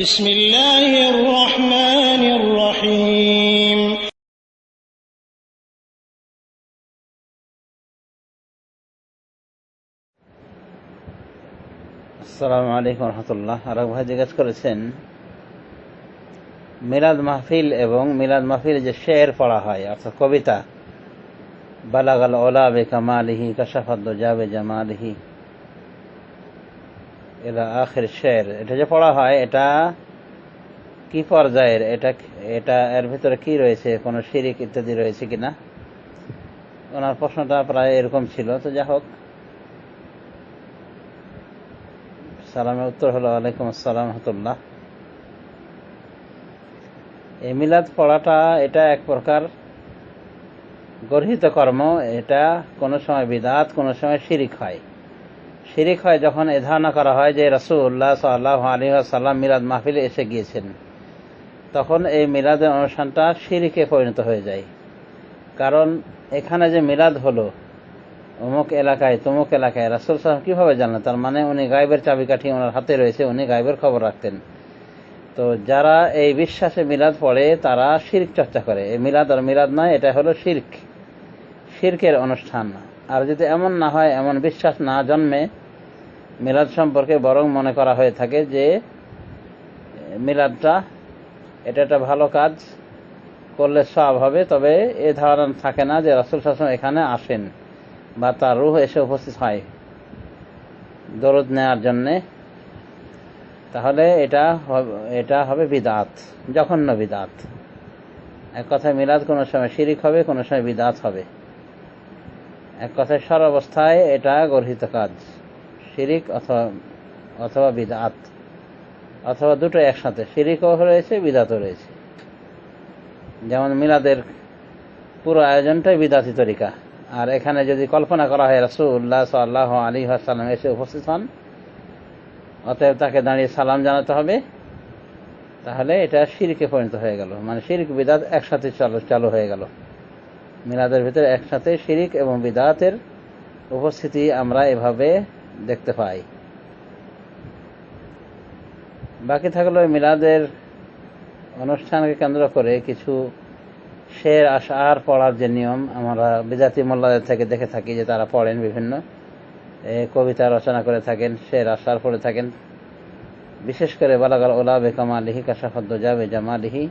بسم الله الرحمن الرحيم আসসালামু আলাইকুম রহমতুল্লাহ আরব ভাই জিজ্ঞেস করেছেন মিলাদ মাহফিল এবং মিলাদ মাহফিল যে শের পড়া হয় অর্থাৎ কবিতা বালাগাল ওলা বে কামালিহি কাশাফাদ্দ জাবে জামালিহি আখের শের। এটা যে পড়া হয়, এটা কি পর্যায়ের? এটা এটা এর ভিতরে কি রয়েছে? কোনো শিরিক ইত্যাদি রয়েছে কিনা? ওনার প্রশ্নটা প্রায় এরকম ছিল। তো যা হোক। সালামের উত্তর হলো, আলাইকুম আসসালাম, রহমতুল্লাহ। এই মিলাদ পড়াটা, এটা এক প্রকার গর্হিত কর্ম। এটা কোনো সময় বিদাত, কোনো সময় শিরিক হয়। শিরিক হয় যখন এ ধারণা করা হয় যে রসুল্লাহ সাল্লাহ আলী সাল্লাম মিলাদ মাহফিলে এসে গিয়েছেন, তখন এই মিলাদের অনুষ্ঠানটা শিরিকে পরিণত হয়ে যায়। কারণ এখানে যে মিলাদ হলো, অমুক এলাকায় তমুক এলাকায়, রাসুল সাহেব কীভাবে জানলেন? তার মানে উনি গাইবের চাবিকাঠি ওনার হাতে রয়েছে, উনি গাইবের খবর রাখতেন। তো যারা এই বিশ্বাসে মিলাদ পড়ে, তারা শির্ক চর্চা করে। এই মিলাদ আর মিলাদ নয়, এটা হলো শির্ক। শির্কের অনুষ্ঠান। আর যদি এমন না হয়, এমন বিশ্বাস না জন্মে মিলাদ সম্পর্কে বরং মনে করা হয়ে থাকে যে, মিলাদটা এটা একটা ভালো কাজ করলে সব হবে, তবে এ ধারণা থাকে না যে রাসুল শাসন এখানে আসেন বা তার রুহ এসে উপস্থিত হয় দরদ নেওয়ার জন্যে। তাহলে এটা এটা হবে বিদাত, জঘন্য বিদাত। এক কথায় মিলাদ কোনো সময় শিরিক হবে, কোনো সময় বিদাত হবে। এক কথায় সর্বাবস্থায় এটা গর্হিত কাজ। শিরিক অথবা অথবা বিদাত। অথবা দুটো একসাথে। শিরিকও রয়েছে, বিদাতও রয়েছে। যেমন মিলাদের পুরো আয়োজনটাই বিদাতি তরিকা। আর এখানে যদি কল্পনা করা হয় রাসুল্লাহ সাল্লাহ আলী সাল্লাম এসে উপস্থিত হন, অতএব তাকে দাঁড়িয়ে সালাম জানাতে হবে। তাহলে এটা শিরিকে পরিণত হয়ে গেল। মানে শিরিক, বিদাত একসাথে চালু চালু হয়ে গেল। মিলাদের ভিতরে একসাথে শিরিক এবং বিদাতের উপস্থিতি আমরা এভাবে দেখতে পাই। বাকি থাকল মিলাদের অনুষ্ঠানকে কেন্দ্র করে কিছু শের আশার পড়ার যে নিয়ম, আমরা বিজাতি মোল্লাদের থেকে দেখে থাকি যে তারা পড়েন বিভিন্ন। কবিতা রচনা করে থাকেন, শের আশার পড়ে থাকেন। বিশেষ করে বালাগাল ওলা বেকামালিহি কাশাফদ্দ যাবে জামালিহি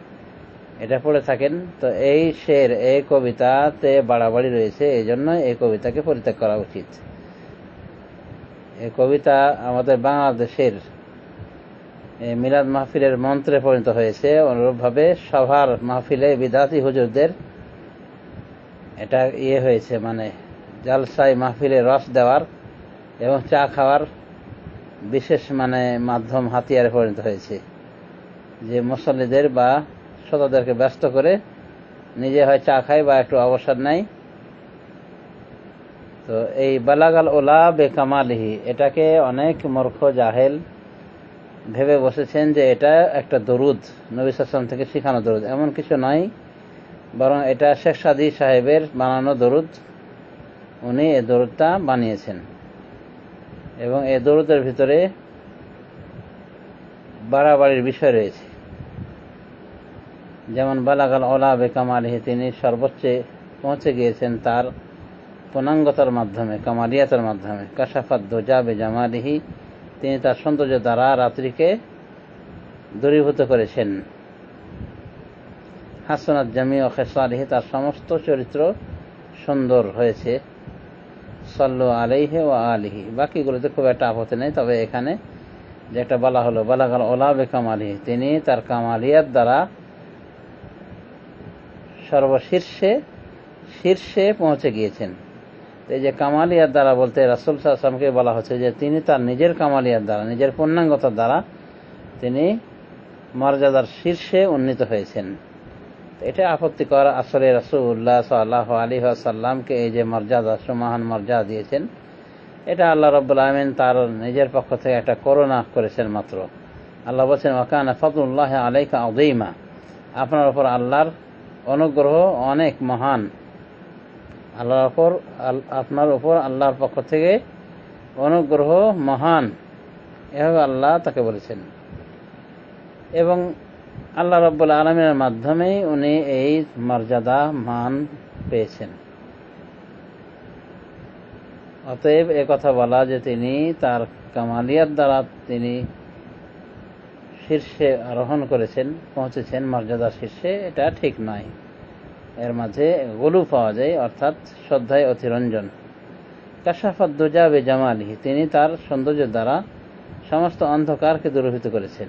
এটা পড়ে থাকেন। তো এই শের, এই কবিতাতে বাড়াবাড়ি রয়েছে এই জন্য এই কবিতাকে পরিত্যাগ করা উচিত। এই কবিতা আমাদের বাংলাদেশের মিলাদ মাহফিলের মন্ত্রে পরিণত হয়েছে। অনুরূপভাবে সভার মাহফিলে বিদাতি হুজুরদের এটা ইয়ে হয়েছে মানে জালসাই মাহফিলে রস দেওয়ার এবং চা খাওয়ার বিশেষ মানে মাধ্যম হাতিয়ারে পরিণত হয়েছে। যে মুসল্লিদের বা শ্রোতাদেরকে ব্যস্ত করে নিজে হয় চা খায় বা একটু অবসর নেয়। তো এই বালাগাল ওলা বেকামালিহি, এটাকে অনেক মূর্খ জাহেল ভেবে বসেছেন যে এটা একটা দরুদ, নবী সাসলাম থেকে শেখানো দরুদ। এমন কিছু নয় বরং এটা শেখ সাদি সাহেবের বানানো দরুদ, উনি এই দরুদটা বানিয়েছেন। এবং এই দরুদের ভিতরে বাড়াবাড়ির বিষয় রয়েছে। যেমন বালাগাল ওলা বেকামালিহি, তিনি সর্বোচ্চে পৌঁছে গিয়েছেন তার পূর্ণাঙ্গতার মাধ্যমে, কামালিয়াতের মাধ্যমে, কাশাফাত দোজা বেজামালিহি, তিনি তার সৌন্দর্য দ্বারা রাত্রিকে দূরীভূত করেছেন। হাসনাত জামি ও খেসালিহি তার সমস্ত চরিত্র সুন্দর হয়েছে। সল্লু আলিহে ও আলিহি। বাকিগুলোতে খুব একটা আপত্তি নেই, তবে এখানে যে একটা বলা হলো, বালাগাল ওলা বেকাম আলিহি তিনি তার কামালিয়ার দ্বারা সর্বশীর্ষে, শীর্ষে পৌঁছে গিয়েছেন। এই যে কামালিয়ার দ্বারা বলতে রাসুল সাল্লামকে বলা হচ্ছে যে তিনি তার নিজের কামালিয়ার দ্বারা, নিজের পূর্ণাঙ্গতার দ্বারা তিনি মর্যাদার শীর্ষে উন্নীত হয়েছেন। এটা আপত্তিকর আসলে রাসুল্লাহ সাল্লাহ আলী সাল্লামকে এই যে মর্যাদা সুমাহান মর্যাদা দিয়েছেন। এটা আল্লাহ রব্বুল আলমিন তার নিজের পক্ষ থেকে একটা করোনা করেছেন মাত্র। আল্লাহ বলছেন ওকানা ফতুল্লাহ আলাইকা আউদিমা আপনার ওপর আল্লাহর অনুগ্রহ অনেক মহান। আল্লাহর ওপর আপনার উপর আল্লাহর পক্ষ থেকে অনুগ্রহ মহান। এভাবে আল্লাহ তাকে বলেছেন। এবং আল্লাহ রব্বুল আলমের মাধ্যমেই উনি এই মর্যাদা মান পেয়েছেন। অতএব এ কথা বলা যে তিনি তার কামালিয়ার দ্বারা তিনি শীর্ষে আরোহণ করেছেন, পৌঁছেছেন মর্যাদা শীর্ষে, এটা ঠিক নয়। মাঝে গলু পাওয়া যায়, অর্থাৎ শ্রদ্ধায় অতিরঞ্জন। কাশাফাত দুজাবে জামালি তিনি তার সৌন্দর্যের দ্বারা সমস্ত অন্ধকারকে দূরভূত করেছেন।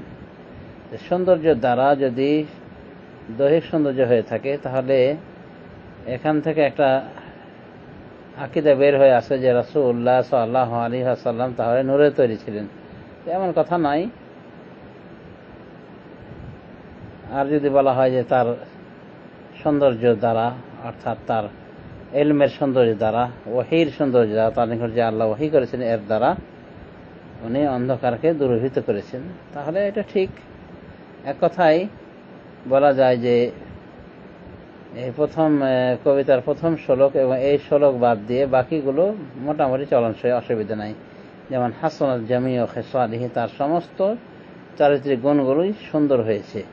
সৌন্দর্যের দ্বারা যদি দৈহিক সৌন্দর্য হয়ে থাকে, তাহলে এখান থেকে একটা আকিদা বের হয়ে আসে যে রাসুল্লাহ সাল্লাহ আলী আসাল্লাম তাহলে নূরে তৈরি ছিলেন। এমন কথা নাই। আর যদি বলা হয় যে তার সৌন্দর্য দ্বারা, অর্থাৎ তার এলমের সৌন্দর্য দ্বারা, ওহির সৌন্দর্য দ্বারা, তার নিকট যে আল্লাহ ওহি করেছেন, এর দ্বারা উনি অন্ধকারকে দূরভূত করেছেন। তাহলে এটা ঠিক। এক কথায় বলা যায় যে এই প্রথম কবিতার প্রথম শ্লোক এবং এই শ্লোক বাদ দিয়ে বাকিগুলো মোটামুটি চলনসই, অসুবিধা নাই। যেমন, হাসনাত জামি ও খেসালিহি তার সমস্ত চারিত্রিক গুণগুলোই সুন্দর হয়েছে।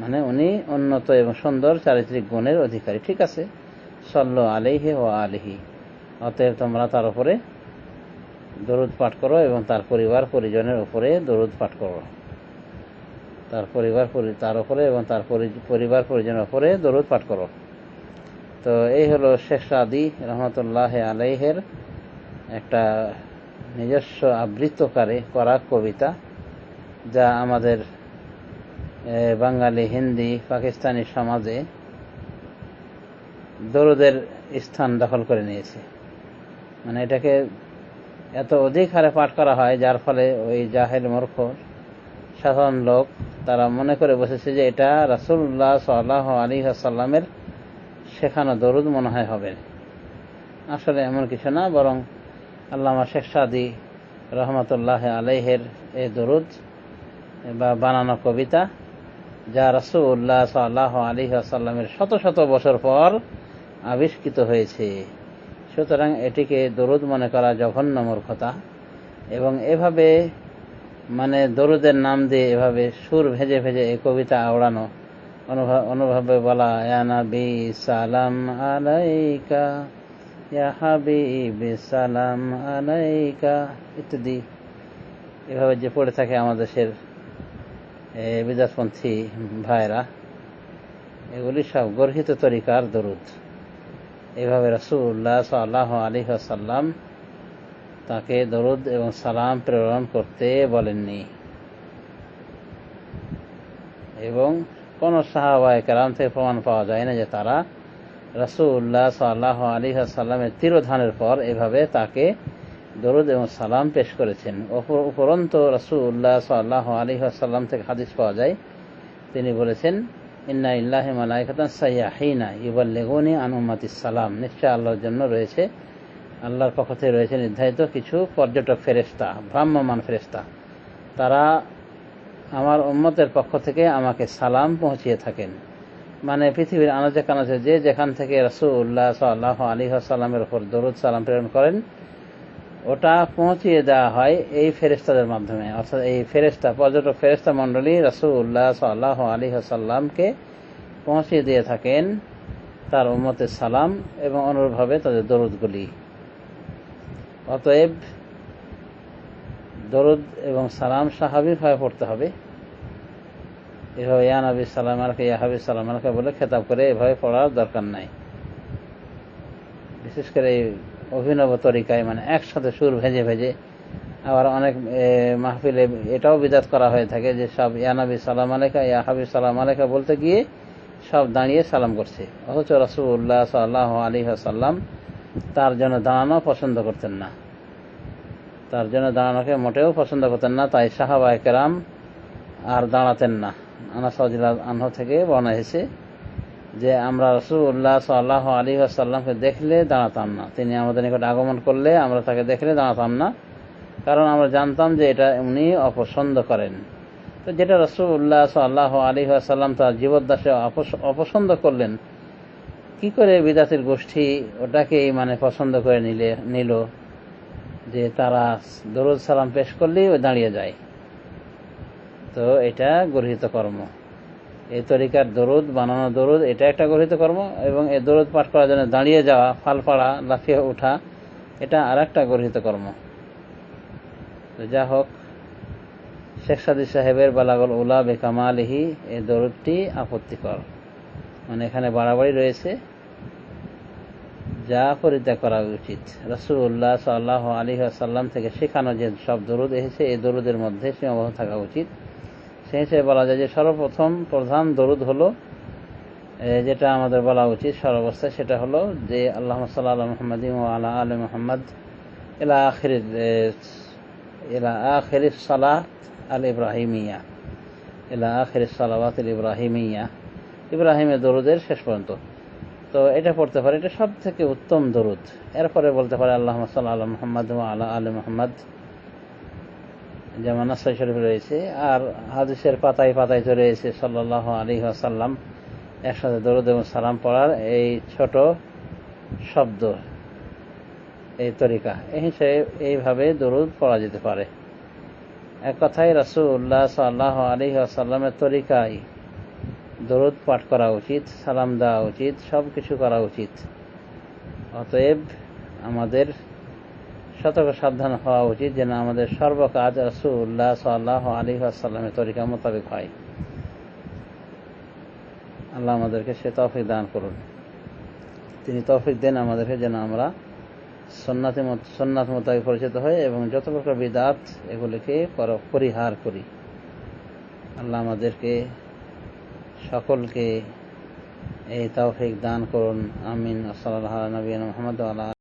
মানে উনি উন্নত এবং সুন্দর চারিত্রিক গুণের অধিকারী, ঠিক আছে? সল্ল আলিহে ও আলিহি। অতএব তোমরা তার উপরে দরুদ পাঠ করো এবং তার পরিবার, পরিজনের উপরে দরুদ পাঠ করো। তার পরিবার তার উপরে এবং তার পরিবার, পরিজনের উপরে দরুদ পাঠ করো। তো এই হলো শেখ সাদি রহমতুল্লাহ আলাইহের একটা নিজস্ব আবৃত্তকারে করা কবিতা, যা আমাদের বাঙালি, হিন্দি, পাকিস্তানি সমাজে দরুদের স্থান দখল করে নিয়েছে। মানে এটাকে এত অধিক হারে পাঠ করা হয়, যার ফলে ওই জাহেল মূর্খ সাধারণ লোক, তারা মনে করে বসেছে যে এটা রাসুল্লাহ সাল্লাহ আলী আসাল্লামের শেখানো দরুদ মনে হয় হবে। আসলে এমন কিছু না, বরং আল্লামা শেখ সাদি রহমতুল্লাহ আলাইহের এই দরুদ বা বানানো কবিতা যা রাসুল্লাহ সাল্লাহ আলী আসাল্লামের শত শত বছর পর আবিষ্কৃত হয়েছে। সুতরাং এটিকে দরুদ মনে করা জঘন্য মূর্খতা এবং এভাবে মানে দরুদের নাম দিয়ে এভাবে সুর ভেজে ভেজে এই কবিতা আওড়ানো অনুভব, অনুভবে বলা ইয়ানা বি সালাম আলাইকা সালাম আলাইকা ইত্যাদি। এভাবে যে পড়ে থাকে আমাদের দেশের বিদাসপন্থী ভাইরা, এগুলি সব গর্হিত তরিকার দরুদ। এভাবে রসুল্লাহ সাল্লাহ আলী সাল্লাম তাকে দরুদ এবং সালাম প্রেরণ করতে বলেননি। এবং কোন সাহাবায় কালাম থেকে প্রমাণ পাওয়া যায় না যে তারা রসুল্লাহ সাল্লাহ আলী সাল্লামের তিরোধানের পর এভাবে তাকে দরুদ এবং সালাম পেশ করেছেন। উপরন্ত রসুল্লাহ সাল্লাহ আলী সাল্লাম থেকে হাদিস পাওয়া যায়। তিনি বলেছেন, ইন্না ইল্লাহ মালাইকাতান সাইয়াহিনা ইবাল্লেগুনি আনুমাতি সালাম। নিশ্চয় আল্লাহর জন্য রয়েছে, আল্লাহর পক্ষ থেকে রয়েছে নির্ধারিত কিছু পর্যটক ফেরেস্তা ভ্রাম্যমান ফেরেস্তা তারা আমার উম্মতের পক্ষ থেকে আমাকে সালাম পৌঁছিয়ে থাকেন। মানে পৃথিবীর আনাচে কানাজে যে যেখান থেকে রসুল্লাহ সাল্লাহ আলী সাল্লামের উপর দরুদ সালাম প্রেরণ করেন ওটা পৌঁছিয়ে দেওয়া হয় এই ফেরেস্তাদের মাধ্যমে। অর্থাৎ এই ফেরেস্তা পর্যটক ফেরেস্তা মণ্ডলী রসুল্লাহ সাল্লাহ আলী সাল্লামকে পৌঁছিয়ে দিয়ে থাকেন তার উম্মতের সালাম এবং অনুরূপভাবে তাদের দরুদগুলি। অতএব দরুদ এবং সালাম স্বাভাবিকভাবে পড়তে হবে। এভাবে ইয়া নবী সালাম আলকে ইয়া হাবিব সালাম আলকে বলে খেতাব করে এভাবে পড়ার দরকার নাই। বিশেষ করে এই অভিনব তরিকায় মানে একসাথে সুর ভেজে ভেজে। আবার অনেক মাহফিলে এটাও বিদাত করা হয়ে থাকে যে সব ইয়ানবী সালাম আলেকা ইয়া হাবিব, সালাম আলেকা বলতে গিয়ে সব দাঁড়িয়ে সালাম করছে। অথচ রসুল্লাহ সাল্লাহ আলী সাল্লাম তার জন্য দাঁড়ানো পছন্দ করতেন না। তার জন্য দাঁড়ানোকে মোটেও পছন্দ করতেন না, তাই সাহাবা কেরাম আর দাঁড়াতেন না। আনা সজিলা আনহ থেকে বর্ণা হয়েছে যে আমরা রসুল্লাহ সাল্লাহ আলী আসাল্লামকে দেখলে দাঁড়াতাম না। তিনি আমাদের নিকট আগমন করলে আমরা তাকে দেখলে দাঁড়াতাম না। কারণ আমরা জানতাম যে এটা উনি অপছন্দ করেন। তো যেটা রসুল্লাহ সাল্লাহ আলী আসাল্লাম তার জীবদ্দাসে অপছন্দ করলেন, কি করে বিদাতির গোষ্ঠী ওটাকেই মানে পছন্দ করে নিলে, নিল যে তারা দরুদ সালাম পেশ করলেই ও দাঁড়িয়ে যায়। তো এটা গরহিত কর্ম। এই তরিকার দরুদ, বানানো দরুদ, এটা একটা গরহিত কর্ম এবং এই দরুদ পাঠ করার জন্য দাঁড়িয়ে যাওয়া, ফাল পাড়া লাফিয়ে ওঠা এটা আর একটা গরহিত কর্ম। তো যা হোক, শেখ সাদি সাহেবের বালাগল উলা বেকামালিহি, এই দরুদটি আপত্তিকর। মানে এখানে বাড়াবাড়ি রয়েছে। যা পরিত্যাগ করা উচিত। রসুল্লাহ সাল্লাহ আলী আসাল্লাম থেকে শেখানো যে সব দরুদ এসেছে, এই দরুদের মধ্যে সীমাবদ্ধ থাকা উচিত। সেই হিসেবে বলা যায় যে সর্বপ্রথম প্রধান দরুদ হলো যেটা আমাদের বলা উচিত সর্বাবস্থায়, সেটা হলো যে আল্লাহ সাল্লাহ মোহাম্মদ আলা আল মোহাম্মদ এলা আখির এলা আখির সালাহ আল ইব্রাহিমিয়া এলা আখির সালাওয়াত আল ইব্রাহিমিয়া ইব্রাহিমের দরুদের শেষ পর্যন্ত। তো এটা পড়তে পারে, এটা সব থেকে উত্তম দরুদ। এরপরে বলতে পারে আল্লাহ সাল্লাহ মোহাম্মদ আলা আল মোহাম্মদ। যেমন নাসাই শরীফ রয়েছে, আর হাদিসের পাতায় পাতায় তো রয়েছে সাল্লাহ আলী আসাল্লাম একসাথে দরুদ এবং সালাম পড়ার এই ছোট শব্দ, এই তরিকা। এই হিসেবে এইভাবে দরুদ পড়া যেতে পারে। এক কথায় রাসুল্লাহ সাল্লাহ আলী আসাল্লামের তরিকায় দরুদ পাঠ করা উচিত, সালাম দেওয়া উচিত সব কিছু করা উচিত। অতএব আমাদের সতর্ক সাবধান হওয়া উচিত যেন আমাদের সর্বকাজ রসুল্লাহ সাল্লাহ আলী আসাল্লামের তরিকা মোতাবেক হয়। আল্লাহ আমাদেরকে সে তৌফিক দান করুন। তিনি তৌফিক দেন আমাদেরকে যেন আমরা সন্ন্যাতে সন্ন্যাত মোতাবেক পরিচিত হই এবং যত প্রকার বিদাত এগুলিকে পরিহার করি। আল্লাহ আমাদেরকে সকলকে এই তৌফিক দান করুন। আমিন। সাল্লাহ নবীন মোহাম্মদ আল্লাহ